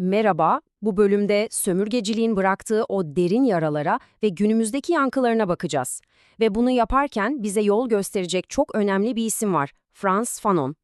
Merhaba, bu bölümde sömürgeciliğin bıraktığı o derin yaralara ve günümüzdeki yankılarına bakacağız. Ve bunu yaparken bize yol gösterecek çok önemli bir isim var, Frans Fanon.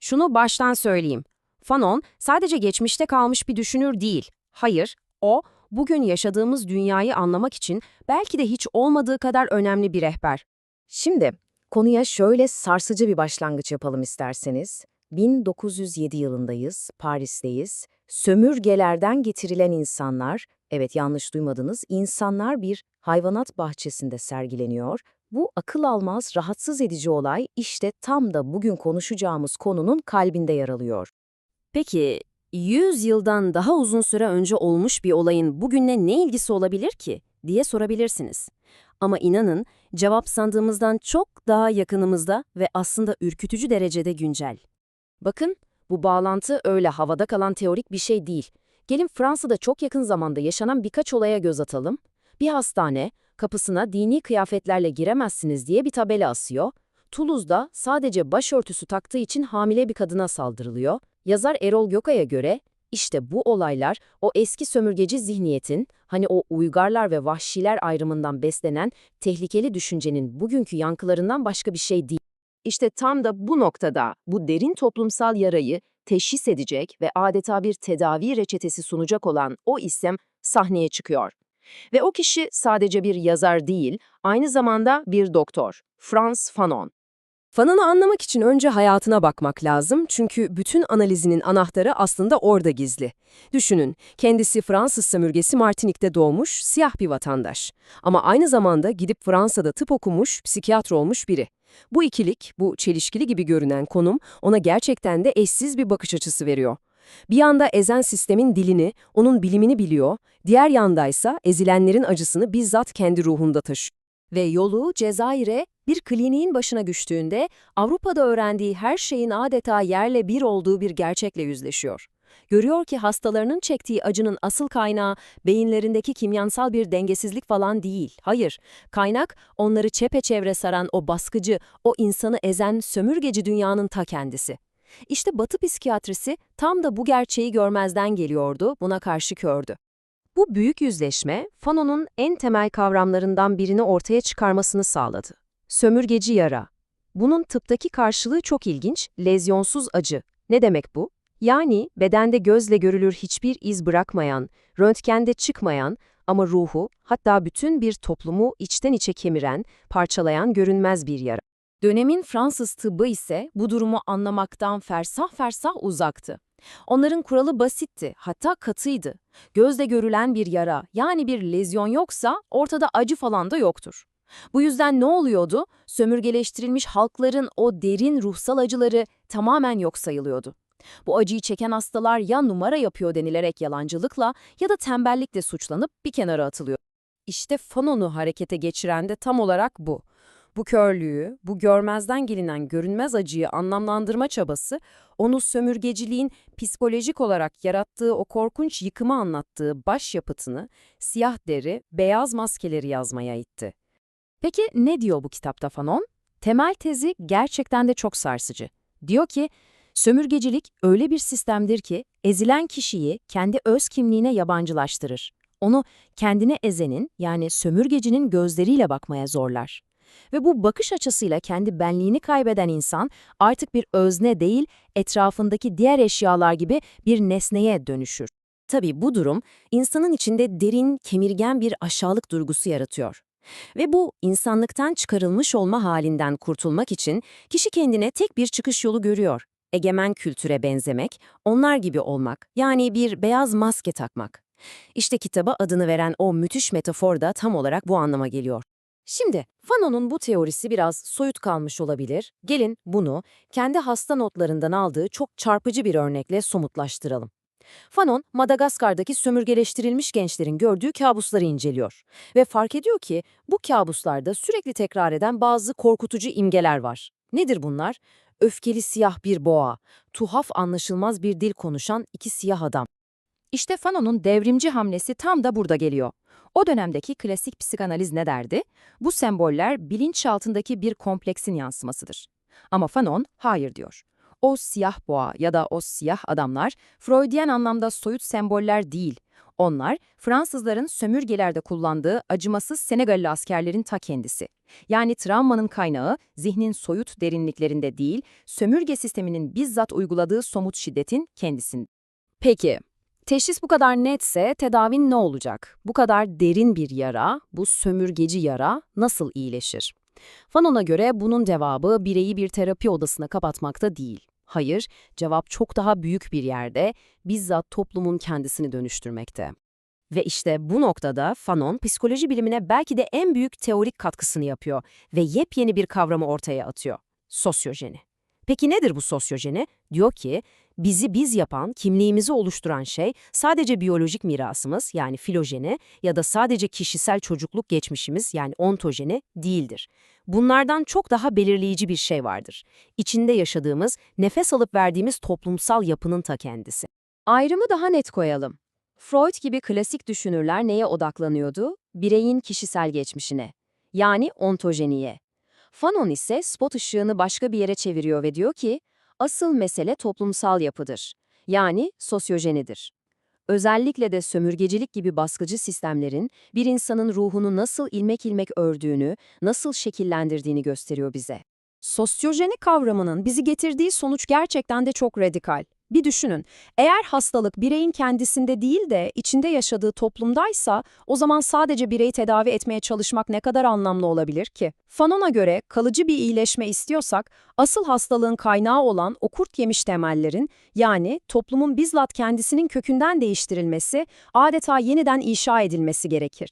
Şunu baştan söyleyeyim. Fanon sadece geçmişte kalmış bir düşünür değil. Hayır, o bugün yaşadığımız dünyayı anlamak için belki de hiç olmadığı kadar önemli bir rehber. Şimdi konuya şöyle sarsıcı bir başlangıç yapalım isterseniz. 1907 yılındayız, Paris'teyiz. Sömürgelerden getirilen insanlar, evet yanlış duymadınız, insanlar bir hayvanat bahçesinde sergileniyor. Bu akıl almaz, rahatsız edici olay işte tam da bugün konuşacağımız konunun kalbinde yer alıyor. Peki, 100 yıldan daha uzun süre önce olmuş bir olayın bugünle ne ilgisi olabilir ki diye sorabilirsiniz. Ama inanın cevap sandığımızdan çok daha yakınımızda ve aslında ürkütücü derecede güncel. Bakın, bu bağlantı öyle havada kalan teorik bir şey değil. Gelin Fransa'da çok yakın zamanda yaşanan birkaç olaya göz atalım. Bir hastane, kapısına dini kıyafetlerle giremezsiniz diye bir tabela asıyor. Toulouse'da sadece başörtüsü taktığı için hamile bir kadına saldırılıyor. Yazar Erol Gökay'a göre, işte bu olaylar o eski sömürgeci zihniyetin, hani o uygarlar ve vahşiler ayrımından beslenen tehlikeli düşüncenin bugünkü yankılarından başka bir şey değil. İşte tam da bu noktada bu derin toplumsal yarayı teşhis edecek ve adeta bir tedavi reçetesi sunacak olan o isim sahneye çıkıyor. Ve o kişi sadece bir yazar değil, aynı zamanda bir doktor. Frans Fanon. Fanon'u anlamak için önce hayatına bakmak lazım çünkü bütün analizinin anahtarı aslında orada gizli. Düşünün, kendisi Fransız sömürgesi Martinik'te doğmuş, siyah bir vatandaş. Ama aynı zamanda gidip Fransa'da tıp okumuş, psikiyatr olmuş biri. Bu ikilik, bu çelişkili gibi görünen konum ona gerçekten de eşsiz bir bakış açısı veriyor. Bir yanda ezen sistemin dilini, onun bilimini biliyor, diğer yandaysa ezilenlerin acısını bizzat kendi ruhunda taşıyor. Ve yolu Cezayir'e bir kliniğin başına güçtüğünde Avrupa'da öğrendiği her şeyin adeta yerle bir olduğu bir gerçekle yüzleşiyor. Görüyor ki hastalarının çektiği acının asıl kaynağı beyinlerindeki kimyasal bir dengesizlik falan değil. Hayır, kaynak onları çepeçevre saran o baskıcı, o insanı ezen sömürgeci dünyanın ta kendisi. İşte Batı psikiyatrisi tam da bu gerçeği görmezden geliyordu, buna karşı kördü. Bu büyük yüzleşme, Fanon'un en temel kavramlarından birini ortaya çıkarmasını sağladı. Sömürgeci yara. Bunun tıptaki karşılığı çok ilginç, lezyonsuz acı. Ne demek bu? Yani bedende gözle görülür hiçbir iz bırakmayan, röntgende çıkmayan ama ruhu, hatta bütün bir toplumu içten içe kemiren, parçalayan görünmez bir yara. Dönemin Fransız tıbbı ise bu durumu anlamaktan fersah fersah uzaktı. Onların kuralı basitti, hatta katıydı. Gözle görülen bir yara, yani bir lezyon yoksa ortada acı falan da yoktur. Bu yüzden ne oluyordu? Sömürgeleştirilmiş halkların o derin ruhsal acıları tamamen yok sayılıyordu. Bu acıyı çeken hastalar ya numara yapıyor denilerek yalancılıkla ya da tembellikle suçlanıp bir kenara atılıyor. İşte Fanon'u harekete geçiren de tam olarak bu. Bu körlüğü, bu görmezden gelinen görünmez acıyı anlamlandırma çabası, onu sömürgeciliğin psikolojik olarak yarattığı o korkunç yıkımı anlattığı başyapıtını, siyah deri, beyaz maskeleri yazmaya itti. Peki ne diyor bu kitapta Fanon? Temel tezi gerçekten de çok sarsıcı. Diyor ki, sömürgecilik öyle bir sistemdir ki ezilen kişiyi kendi öz kimliğine yabancılaştırır. Onu kendine ezenin yani sömürgecinin gözleriyle bakmaya zorlar. Ve bu bakış açısıyla kendi benliğini kaybeden insan artık bir özne değil, etrafındaki diğer eşyalar gibi bir nesneye dönüşür. Tabii bu durum insanın içinde derin, kemirgen bir aşağılık duygusu yaratıyor. Ve bu insanlıktan çıkarılmış olma halinden kurtulmak için kişi kendine tek bir çıkış yolu görüyor. Egemen kültüre benzemek, onlar gibi olmak, yani bir beyaz maske takmak. İşte kitaba adını veren o müthiş metafor da tam olarak bu anlama geliyor. Şimdi, Fanon'un bu teorisi biraz soyut kalmış olabilir. Gelin bunu kendi hasta notlarından aldığı çok çarpıcı bir örnekle somutlaştıralım. Fanon, Madagaskar'daki sömürgeleştirilmiş gençlerin gördüğü kabusları inceliyor ve fark ediyor ki bu kabuslarda sürekli tekrar eden bazı korkutucu imgeler var. Nedir bunlar? Öfkeli siyah bir boğa, tuhaf anlaşılmaz bir dil konuşan iki siyah adam. İşte Fanon'un devrimci hamlesi tam da burada geliyor. O dönemdeki klasik psikanaliz ne derdi? Bu semboller bilinçaltındaki bir kompleksin yansımasıdır. Ama Fanon hayır diyor. O siyah boğa ya da o siyah adamlar Freudian anlamda soyut semboller değil. Onlar Fransızların sömürgelerde kullandığı acımasız Senegalli askerlerin ta kendisi. Yani travmanın kaynağı zihnin soyut derinliklerinde değil, sömürge sisteminin bizzat uyguladığı somut şiddetin kendisinde. Peki, teşhis bu kadar netse tedavin ne olacak? Bu kadar derin bir yara, bu sömürgeci yara nasıl iyileşir? Fanon'a göre bunun cevabı bireyi bir terapi odasına kapatmakta değil. Hayır, cevap çok daha büyük bir yerde, bizzat toplumun kendisini dönüştürmekte. Ve işte bu noktada Fanon, psikoloji bilimine belki de en büyük teorik katkısını yapıyor ve yepyeni bir kavramı ortaya atıyor. Sosyojeni. Peki nedir bu sosyojeni? Diyor ki, bizi biz yapan, kimliğimizi oluşturan şey sadece biyolojik mirasımız yani filojeni ya da sadece kişisel çocukluk geçmişimiz yani ontojeni değildir. Bunlardan çok daha belirleyici bir şey vardır. İçinde yaşadığımız, nefes alıp verdiğimiz toplumsal yapının ta kendisi. Ayrımı daha net koyalım. Freud gibi klasik düşünürler neye odaklanıyordu? Bireyin kişisel geçmişine. Yani ontojeniye. Fanon ise spot ışığını başka bir yere çeviriyor ve diyor ki, asıl mesele toplumsal yapıdır. Yani sosyojenidir. Özellikle de sömürgecilik gibi baskıcı sistemlerin bir insanın ruhunu nasıl ilmek ilmek ördüğünü, nasıl şekillendirdiğini gösteriyor bize. Sosyojeni kavramının bizi getirdiği sonuç gerçekten de çok radikal. Bir düşünün, eğer hastalık bireyin kendisinde değil de içinde yaşadığı toplumdaysa, o zaman sadece bireyi tedavi etmeye çalışmak ne kadar anlamlı olabilir ki? Fanon'a göre kalıcı bir iyileşme istiyorsak, asıl hastalığın kaynağı olan o kurt yemiş temellerin, yani toplumun bizzat kendisinin kökünden değiştirilmesi, adeta yeniden inşa edilmesi gerekir.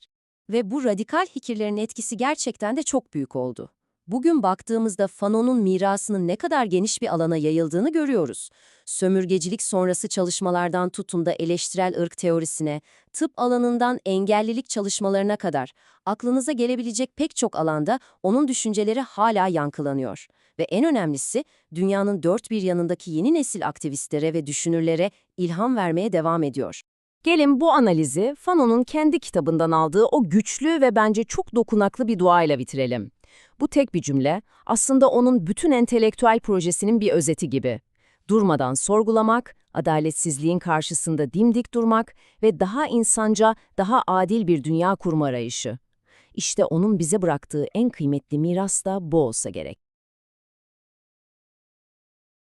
Ve bu radikal fikirlerin etkisi gerçekten de çok büyük oldu. Bugün baktığımızda Fanon'un mirasının ne kadar geniş bir alana yayıldığını görüyoruz. Sömürgecilik sonrası çalışmalardan tutun da eleştirel ırk teorisine, tıp alanından engellilik çalışmalarına kadar aklınıza gelebilecek pek çok alanda onun düşünceleri hala yankılanıyor. Ve en önemlisi dünyanın dört bir yanındaki yeni nesil aktivistlere ve düşünürlere ilham vermeye devam ediyor. Gelin bu analizi Fanon'un kendi kitabından aldığı o güçlü ve bence çok dokunaklı bir duayla bitirelim. Bu tek bir cümle aslında onun bütün entelektüel projesinin bir özeti gibi. Durmadan sorgulamak, adaletsizliğin karşısında dimdik durmak ve daha insanca, daha adil bir dünya kurma arayışı. İşte onun bize bıraktığı en kıymetli miras da bu olsa gerek.